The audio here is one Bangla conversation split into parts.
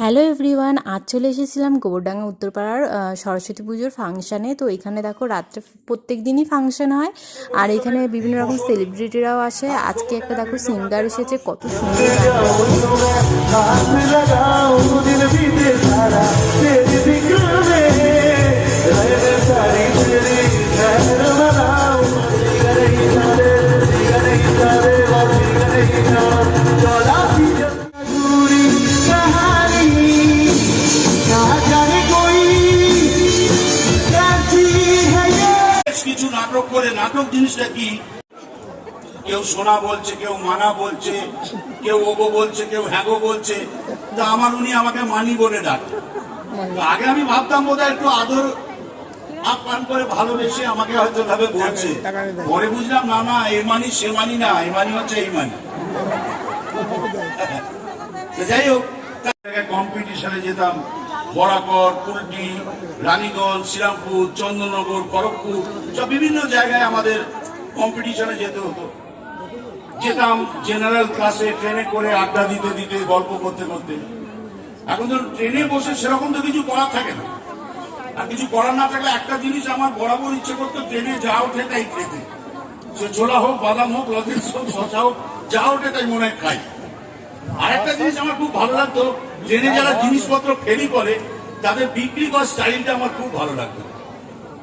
হ্যালো এভরিওয়ান আজ চলে এসেছিলাম গোবরডাঙ্গা উত্তরপাড়ার সরস্বতী পুজোর ফাংশানে। তো এখানে দেখো রাত্রে প্রত্যেক দিনই ফাংশান হয়। আর এখানে বিভিন্ন রকম সেলিব্রিটিরাও আসে। আজকে একটা দেখো সিঙ্গার এসেছে, কত সুন্দর নাটক জিনিসটা কি? কেউ সোনা বলছে, কেউ মানা বলছে, কেউ ওগো বলছে, কেউ হ্যাগো বলছে, তা আমার উনি আমাকে মানি বলে ডাক। আগে আমি ভাবতাম বোধহয় একটু আদর করে ভালোবেসে আমাকে হয়তো ভাবে বলছে। পরে বুঝলাম, না না, এ মানি, সে মানি না, এ মানি হচ্ছে এই মানি। যাই হোক কম্পিটিশনে যেতাম। বরাকর, কুলটি, রানীগঞ্জ, শ্রীরামপুর, চন্দননগর, খড়গপুর, সব বিভিন্ন জায়গায় আমাদের কম্পিটিশনে যেতে হতো। যেতাম জেনারেল ক্লাসে ট্রেনে করে আড্ডা দিতে দিতে, গল্প করতে করতে। এখন তো ট্রেনে বসে সেরকম তো কিছু করার থাকে না। আর কিছু করার না থাকলে একটা জিনিস আমার বরাবর ইচ্ছে করতো ট্রেনে যা ওঠে তাই খেতে। সে ছোলা হোক, বাদাম হোক, লজেন্স হোক শশা হোক, যা ওঠে তাই মনে হয় খাই। আরেকটা জিনিস আমার খুব ভালো লাগতো ট্রেনে যারা জিনিসপত্র ফেরি করে, তাদের বিক্রি করার স্টাইলটা আমার খুব ভালো লাগতো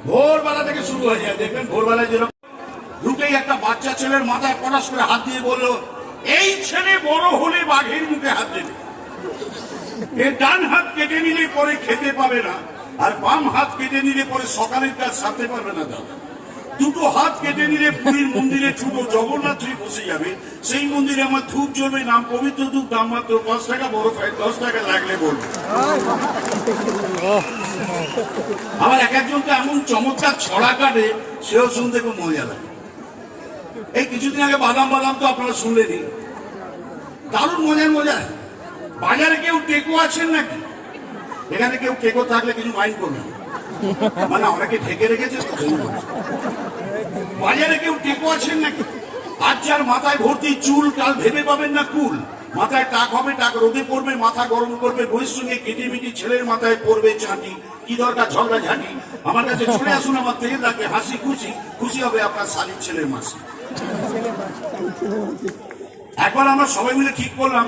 ভোরবেলা থেকে শুরু হয়ে যায়, দেখবেন ভোরবেলায় যেরকম ঢুকেই একটা বাচ্চা ছেলের মাথায় পটাশ করে হাত দিয়ে বলল, এই ছেলে বড় হলে বাঘের মুখে হাত দেবে। এর ডান হাত কেটে নিলে পরে খেতে পাবে না, আর বাম হাত কেটে নিলে পরে সকালের কাজ সারতে পারবে না দাদা। দুটো হাত কেটে নিলে পুরীর মন্দিরে ছোট জগন্নাথ শ্রী বসে যাবে। সেই মন্দিরে আমার ধূপ জ্বলবে, নাম পবিত্র ধূপ, দাম মাত্র পাঁচ টাকা, বড় ফাইল দশ টাকা লাগলে বলবে। আমার এক একজনকে এমন চমৎকার ছড়া কাটে, সেও শুনতে খুব মজা লাগে। এই কিছুদিন আগে বাদাম বাদাম তো আপনারা শুনলেনই। দারুণ মজার মজা। বাজারে কেউ টেকো আছেন নাকি? এখানে কেউ টেকো থাকলে কিছু মাইন্ড করবে। মানে অনেকে ঢেকে রেখেছে, তো। বাজারে কেউ টেকো আছেন নাকি? আজ মাথায় ভর্তি চুল, কাল ভেবে পাবেন না কুল। মাথায় টাক হবে, টাক রোদে পড়বে, মাথা গরম করবে, বইয়ের সঙ্গে কেটে মিটি ছেলের মাথায় পড়বে চাঁটি কি দরকার ঝগড়া ঝাঁটি? আমার কাছে চলে আসুন, আমার তেল রাখবে হাসি খুশি। খুশি হবে আপনার শালির ছেলের মাসি। একবার আমরা সবাই মিলে ঠিক করলাম,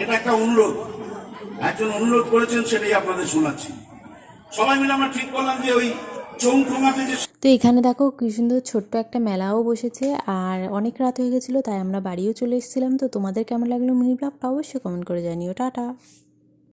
এটা একটা অনুরোধ। একজন অনুরোধ করেছেন, সেটাই আপনাদের শোনাচ্ছি। সবাই মিলে আমরা ঠিক করলাম যে ওই তো এখানে দেখো কি সুন্দর ছোট্ট একটা মেলাও বসেছে, আর অনেক রাত হয়ে গেছিল, তাই আমরা বাড়িও চলে এসেছিলাম। তো তোমাদের কেমন লাগল মিনি ব্লগটা অবশ্যই কমেন্ট করে জানিও। টাটা।